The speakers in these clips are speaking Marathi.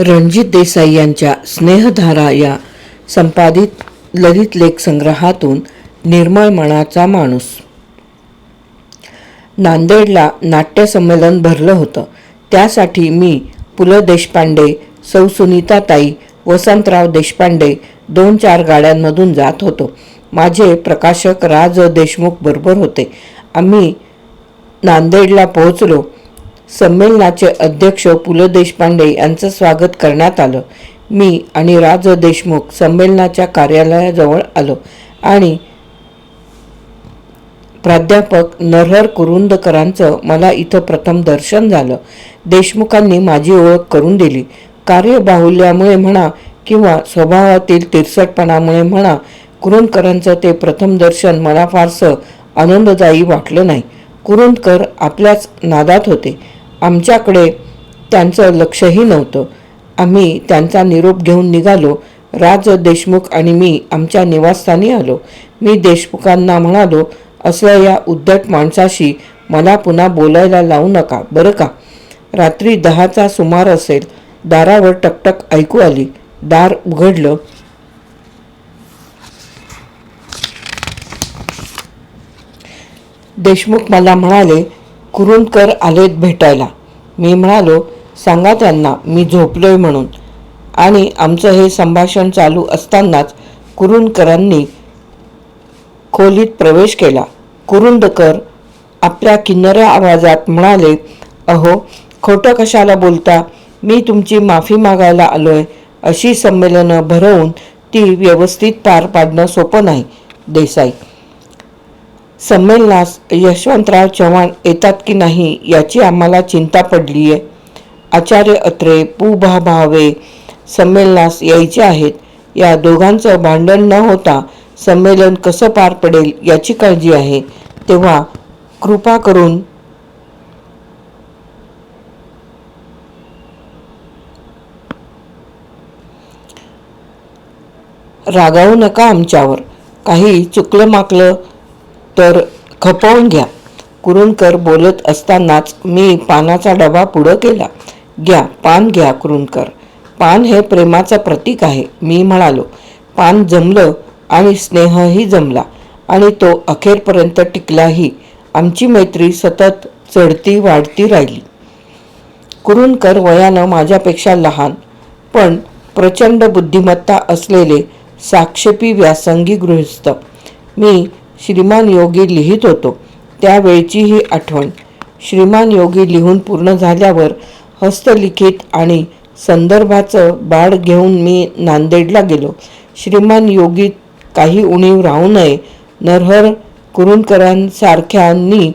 रणजित देसाई यांच्या स्नेहधारा या संपादित ललित लेख संग्रहातून निर्मळ मनाचा माणूस. नांदेडला नाट्य संमेलन भरलं होतं. त्यासाठी मी पु ल देशपांडे सौ सुनीताताई वसंतराव देशपांडे दोन चार गाड्यांमधून जात होतो. माझे प्रकाशक राज देशमुख बरोबर होते. आम्ही नांदेडला पोहोचलो. संमेलनाचे अध्यक्ष पु ल देशपांडे यांचं स्वागत करण्यात आलं. मी आणि राज देशमुख संमेलनाच्या कार्यालयाजवळ आलो आणि प्राध्यापक नरहर कुरुंदकरांचं मला इथं प्रथम दर्शन झालं. देशमुखांनी माझी ओळख करून दिली. कार्यबाहुल्यामुळे म्हणा किंवा स्वभावातील तिरसटपणामुळे म्हणा कुरुंदकरांचं ते प्रथम दर्शन मला फारसं आनंददायी वाटलं नाही. कुरुंदकर आपल्याच नादात होते. आमच्याकडे त्यांचं लक्षही नव्हतं. आम्ही त्यांचा निरोप घेऊन निघालो. राज देशमुख आणि मी आमच्या निवासस्थानी आलो. मी देशमुखांना म्हणालो असल्या या उद्धट माणसाशी मला पुन्हा बोलायला लावू नका बरं का? रात्री दहाचा सुमार असेल. दारावर टकटक ऐकू आली. दार उघडलं. देशमुख मला म्हणाले कुरुंदकर आलेत भेटायला. मी म्हणालो सांगा त्यांना मी झोपलोय म्हणून. आणि आमचं हे संभाषण चालू असतानाच कुरुंदकरांनी खोलीत प्रवेश केला. कुरुंदकर आपल्या किन्नऱ्या आवाजात म्हणाले अहो खोटं कशाला बोलता? मी तुमची माफी मागायला आलोय. अशी संमेलनं भरवून ती व्यवस्थित पार पाडणं सोपं नाही. देसाई संमेलनास यशवंतराव चव्हाण येतात की नाही याची आम्हाला चिंता पडली आहे. आचार्य अत्रे पु भा भावे संमेलनास यायचे आहेत. या दोघांचं भांडण न होता संमेलन कसं पार पडेल याची काळजी आहे. तेव्हा कृपा करून रागावू नका आमच्यावर. काही चुकलं माकलं तर खपवून घ्या. कुरुणकर बोलत असतानाच मी पानाचा डबा पुढं केला. घ्या पान घ्या कुरुणकर पान हे प्रेमाचं प्रतीक आहे मी म्हणालो. पान जमलं आणि स्नेहही जमला आणि तो अखेरपर्यंत टिकलाही. आमची मैत्री सतत चढती वाढती राहिली. कुरुणकर वयानं माझ्यापेक्षा लहान पण प्रचंड बुद्धिमत्ता असलेले साक्षेपी व्यासंगी गृहस्थ. मी श्रीमान योगी लिहित होतो. त्यावेळची ही आठवण. श्रीमान योगी लिहून पूर्ण झाल्यावर हस्तलिखित आणि संदर्भाचं बाळ घेऊन मी नांदेडला गेलो. श्रीमान योगीत काही उणीव राहू नये नरहर कुरुंदकरांसारख्यांनी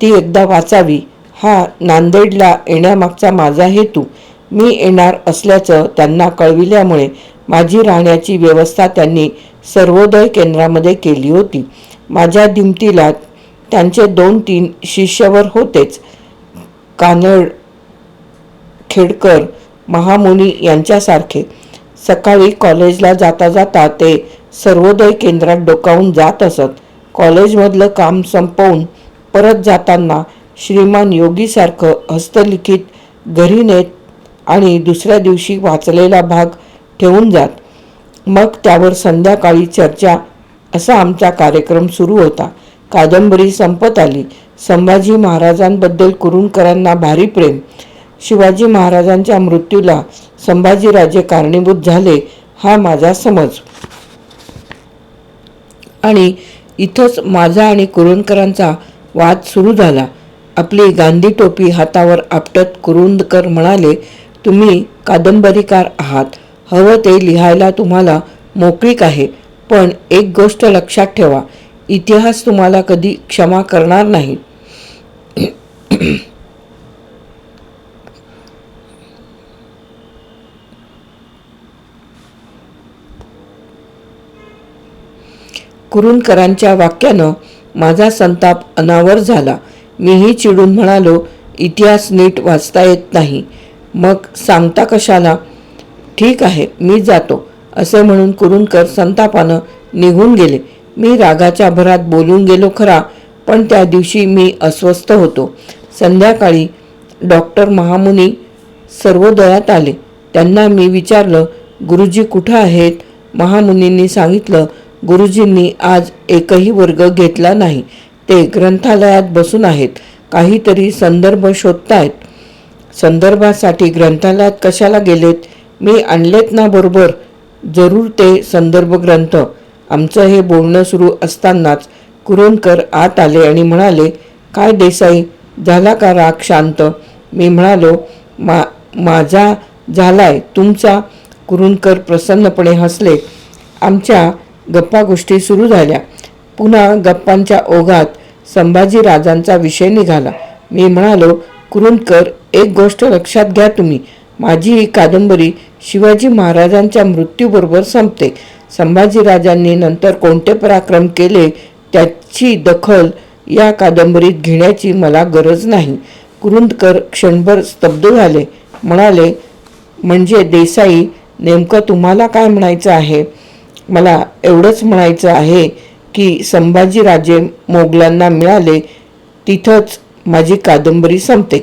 ती एकदा वाचावी. हा नांदेडला येण्यामागचा माझा हेतू. मी येणार असल्याचं त्यांना कळविल्यामुळे माझी राहण्याची व्यवस्था त्यांनी सर्वोदय केंद्रामध्ये केली होती. माझ्या दिमतीला त्यांचे दोन तीन शिष्यवर होतेच. कानड खेडकर महामुनी यांच्यासारखे. सकाळी कॉलेजला जाता जाता ते सर्वोदय केंद्रात डोकावून जात असत. कॉलेजमधलं काम संपवून परत जाताना श्रीमान योगीसारखं हस्तलिखित घरी नेत आणि दुसऱ्या दिवशी वाचलेला भाग ठेवून जात. मग त्यावर संध्याकाळी चर्चा असा आमचा कार्यक्रम सुरू होता. कादंबरी संपत आली. संभाजी महाराजांबद्दल कुरुंदकरांना भारी प्रेम. शिवाजी महाराजांच्या मृत्यूला संभाजीराजे कारणीभूत झाले हा माझा समज. आणि इथंच माझा आणि कुरुंदकरांचा वाद सुरू झाला. आपली गांधी टोपी हातावर आपटत कुरुंदकर म्हणाले तुम्ही कादंबरीकार आहात. हवं ते लिहायला तुम्हाला मोकळीक आहे. पण एक गोष्ट लक्षात ठेवा इतिहास तुम्हाला कधी क्षमा करणार नाही. कुरुंदकरांच्या वाक्यानं माझा संताप अनावर झाला. मीही चिडून म्हणालो इतिहास नीट वाचता येत नाही. मग सांगता कशाला? ठीक आहे मी जातो. असे म्हणून कुरुंदकर संतापानं निघून गेले. मी रागाच्या भरात बोलून गेलो खरा पण त्या दिवशी मी अस्वस्थ होतो. संध्याकाळी डॉक्टर महामुनी सर्वोदयात आले. त्यांना मी विचारलं गुरुजी कुठं आहेत? महामुनींनी सांगितलं गुरुजींनी आज एकही वर्ग घेतला नाही. ते ग्रंथालयात बसून आहेत. काहीतरी संदर्भ शोधतायत. संदर्भासाठी ग्रंथालयात कशाला गेलेत? मी आणलेत ना बरोबर? जरूर ते संदर्भ ग्रंथ. आमचं हे बोलणं सुरू असतानाच कुरुंदकर आत आले आणि म्हणाले काय देसाई झाला का राग शांत मी म्हणालो मा माझा झालाय तुमचा कुरुणकर प्रसन्नपणे हसले. आमच्या गप्पा गोष्टी सुरू झाल्या. पुन्हा गप्पांच्या ओघात संभाजीराजांचा विषय निघाला. मी म्हणालो कुरुणकर एक गोष्ट लक्षात घ्या तुम्ही. माझी ही कादंबरी शिवाजी महाराजांच्या मृत्यूबरोबर संपते. संभाजीराजांनी नंतर कोणते पराक्रम केले त्याची दखल या कादंबरीत घेण्याची मला गरज नाही. कुरुंदकर क्षणभर स्तब्ध झाले. म्हणाले म्हणजे देसाई नेमकं तुम्हाला काय म्हणायचं आहे? मला एवढंच म्हणायचं आहे की संभाजीराजे मोगलांना मिळाले तिथंच माझी कादंबरी संपते.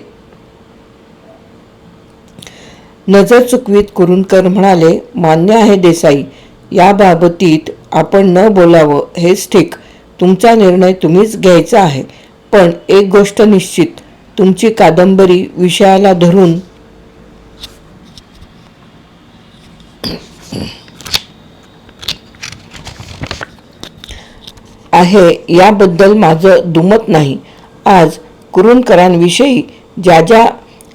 नजर चुकवीत कुरुंदकर म्हणाले मान्य आहे देसाई या बाबतीत आपण न बोलावं हेच ठीक. तुमचा निर्णय तुम्हीच घ्यायचा आहे. पण एक गोष्ट निश्चित तुमची कादंबरी विषयाला धरून आहे याबद्दल माझं दुमत नाही. आज कुरुंदकरांविषयी ज्या ज्या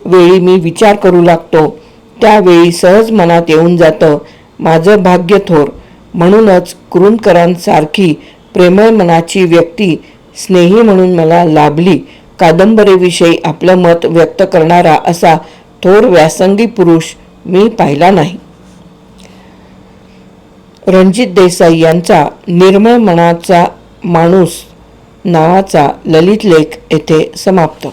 वेळी मी विचार करू लागतो त्यावेळी सहज मनात येऊन जातं माझं भाग्य थोर. म्हणूनच कुरुंदकरांसारखी प्रेमळ मनाची व्यक्ती स्नेही म्हणून मला लाभली. कादंबरीविषयी आपलं मत व्यक्त करणारा असा थोर व्यासंगी पुरुष मी पाहिला नाही. रणजित देसाई यांचा निर्मळ मनाचा माणूस नावाचा ललित लेख येथे समाप्त.